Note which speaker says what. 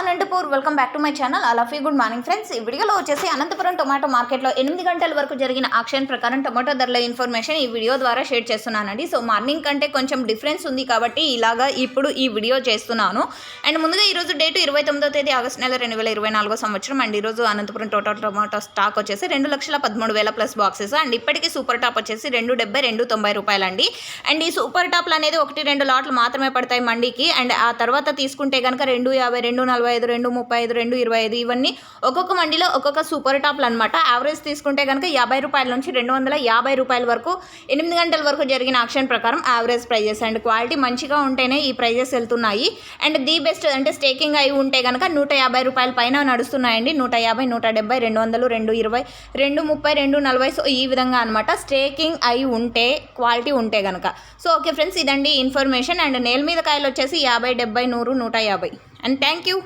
Speaker 1: Anantapur. Welcome back to my channel అలాఫీ good morning friends ఈ వీడియోలో వచ్చేసి అనంతపురం టొమాటో మార్కెట్లో ఎనిమిది గంటల వరకు జరిగిన ఆక్షన్ ప్రకారం టొమాటో ధరల ఇన్ఫర్మేషన్ ఈ వీడియో ద్వారా షేర్ చేస్తున్నానండి. సో మార్నింగ్ కంటే కొంచెం డిఫరెన్స్ ఉంది కాబట్టి ఇలాగా ఇప్పుడు ఈ వీడియో చేస్తున్నాను. అండ్ ముందుగా ఈరోజు డేట్ ఇరవై తొమ్మిదో తేదీ ఆగస్ట్ నెల రెండు వేల ఇరవై నాలుగో సంవత్సరం అండ్. ఈరోజు అనంతపురం టోటల్ టొమాటో స్టాక్ వచ్చేసి రెండు లక్షల పదమూడు వేల ప్లస్ బాక్సెస్ అండ్. ఇప్పటికీ సూపర్ టాప్ వచ్చేసి రెండు డెబ్బై రెండు తొంభై రూపాయలండి. అండ్ ఈ సూపర్ టాప్లు అనేది ఒకటి రెండు లాట్లు మాత్రమే పడతాయి మండీకి. అండ్ ఆ తర్వాత తీసుకుంటే కనుక రెండు యాభై రెండు నలభై ఐదు రెండు ముప్పై ఐదు రెండు ఇరవై ఐదు ఇవన్నీ ఒక్కొక్క మండీలో ఒక్కొక్క సూపర్ టాప్లు అనమాట యావరేజ్ తీసుకుంటే కనుక యాభై రూపాయల నుంచి రెండు వందల యాభై రూపాయల వరకు ఎనిమిది గంటల వరకు జరిగిన ఆక్షన్ ప్రకారం యావరేజ్ ప్రైజెస్ అండ్ క్వాలిటీ మంచిగా ఉంటేనే ఈ ప్రైజెస్ వెళ్తున్నాయి. అండ్ ది బెస్ట్ అంటే స్టేకింగ్ అయి ఉంటే కనుక నూట యాభై రూపాయల పైన నడుస్తున్నాయండి. నూట యాభై నూట డెబ్బై రెండు వందలు రెండు ఇరవై రెండు ముప్పై రెండు నలభై. సో ఈ విధంగా అనమాట స్టేకింగ్ అయి ఉంటే క్వాలిటీ ఉంటే కనుక సో ఓకే ఫ్రెండ్స్ ఇదండి ఇన్ఫర్మేషన్ అండ్ నేల మీద కాయలు వచ్చేసి యాభై డెబ్బై నూరు నూట యాభై. And thank you